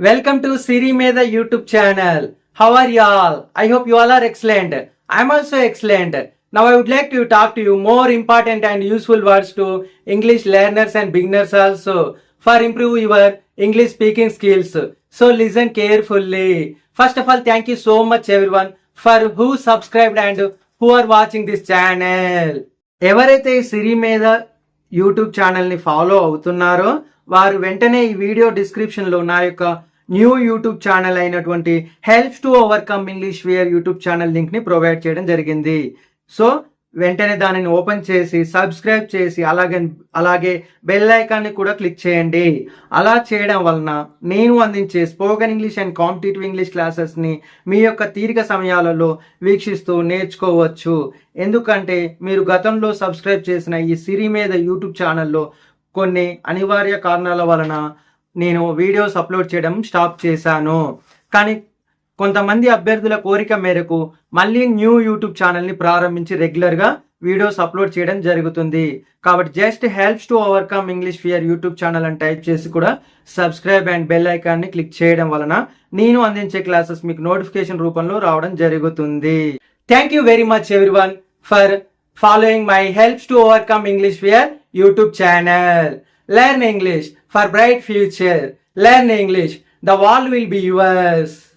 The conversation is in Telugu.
వెల్కమ్ టు సిరి మీద YouTube channel how are you all I hope you all are excellent I'm also excellent now I would like to talk to you more important and useful words to English learners and beginners also for improve your English speaking skills so listen carefully first of all thank you so much every one for who subscribed and who are watching this channel ఎవరైతే ఈ సిరి మీద యూట్యూబ్ ఛానల్ని ఫాలో అవుతున్నారో వారు వెంటనే ఈ వీడియో డిస్క్రిప్షన్లో నా యొక్క న్యూ యూట్యూబ్ ఛానల్ అయినటువంటి helps to overcome English fear YouTube channel లింక్ని ప్రొవైడ్ చేయడం జరిగింది. సో వెంటనే దానిని ఓపెన్ చేసి సబ్స్క్రైబ్ చేసి అలాగే అలాగే బెల్ ఐకాన్ని కూడా క్లిక్ చేయండి. అలా చేయడం వలన నేను అందించే spoken English and competitive English క్లాసెస్ని మీ యొక్క తీరిక సమయాలలో వీక్షిస్తూ నేర్చుకోవచ్చు. ఎందుకంటే మీరు గతంలో సబ్స్క్రైబ్ చేసిన ఈ సిరి మీద యూట్యూబ్ ఛానల్లో కొన్ని అనివార్య కారణాల వలన నేను వీడియోస్ అప్లోడ్ చేయడం స్టాప్ చేశాను. కానీ కొంతమంది అభ్యర్థుల కోరిక మేరకు మళ్ళీ న్యూ యూట్యూబ్ ఛానల్ని ప్రారంభించి రెగ్యులర్గా వీడియోస్ అప్లోడ్ చేయడం జరుగుతుంది. కాబట్టి just helps to overcome English fear YouTube channel అని టైప్ చేసి కూడా సబ్స్క్రైబ్ అండ్ బెల్ ఐకాన్ని క్లిక్ చేయడం వలన నేను అందించే క్లాసెస్ మీకు నోటిఫికేషన్ రూపంలో రావడం జరుగుతుంది. Thank you very much everyone for following my helps to overcome English fear YouTube channel learn english for bright future. Learn english. The world will be yours